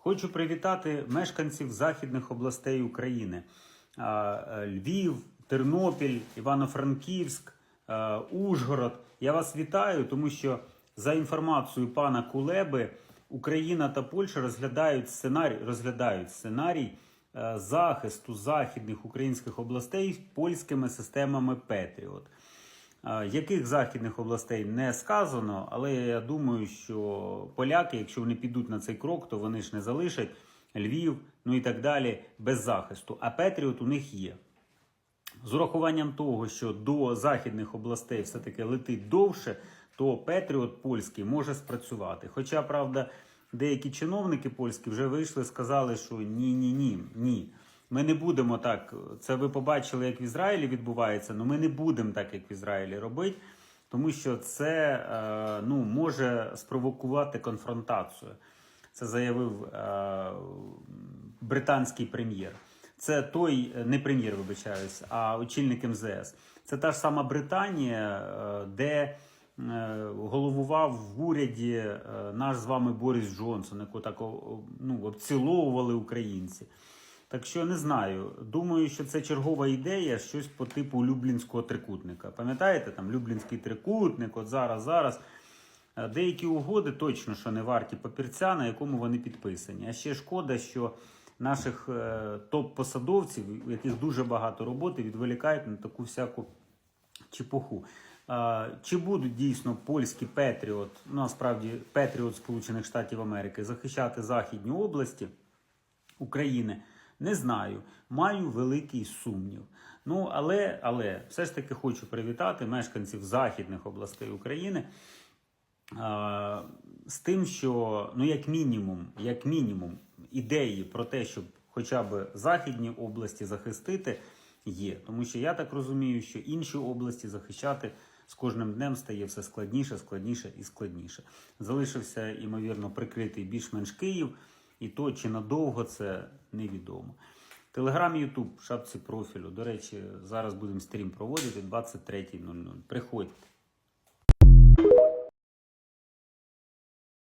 Хочу привітати мешканців західних областей України: е, Львів, Тернопіль, Івано-Франківськ, е, Ужгород. Я вас вітаю, тому що за інформацією пана Кулеби, Україна та Польща розглядають сценарій, розглядають сценарій е, захисту західних українських областей польськими системами Петріот. Яких західних областей не сказано, але я думаю, що поляки, якщо вони підуть на цей крок, то вони ж не залишать Львів, ну і так далі без захисту. А Петріот у них є. З урахуванням того, що до західних областей все-таки летить довше, то Петріот польський може спрацювати. Хоча, правда, деякі чиновники польські вже вийшли, сказали, що ні, ні, ні, ні. Ми не будемо так. Це ви побачили, як в Ізраїлі відбувається, але ми не будемо так, як в Ізраїлі робити, тому що це е, ну, може спровокувати конфронтацію. Це заявив е, британський прем'єр. Це той е, не прем'єр, вибачаюсь, а очільник МЗС. Це та ж сама Британія, де головував в уряді наш з вами Борис Джонсон, якого так ну, обціловували українці. Так що не знаю. Думаю, що це чергова ідея, щось по типу Люблінського трикутника. Пам'ятаєте, там Люблінський трикутник, от зараз, зараз. Е, Деякі угоди точно що не варті папірця, на якому вони підписані. А ще шкода, що наших е, топ-посадовців, яких дуже багато роботи, відволікають на таку всяку чепуху. Е, Чи будуть дійсно польські Петріот, ну насправді Петріот Сполучених Штатів Америки, захищати західні області України? Не знаю. Маю великий сумнів. Ну, але, але все ж таки хочу привітати мешканців західних областей України. З тим, що ну як мінімум, як мінімум, ідеї про те, щоб хоча б західні області захистити, є. Тому що я так розумію, що інші області захищати з кожним днем стає все складніше, складніше і складніше. Залишився, ймовірно, прикритий більш-менш Київ, і то чи надовго це невідомо. Телеграм, Ютуб, шапці профілю. До речі, зараз будемо стрім проводити 23.00. Приходьте.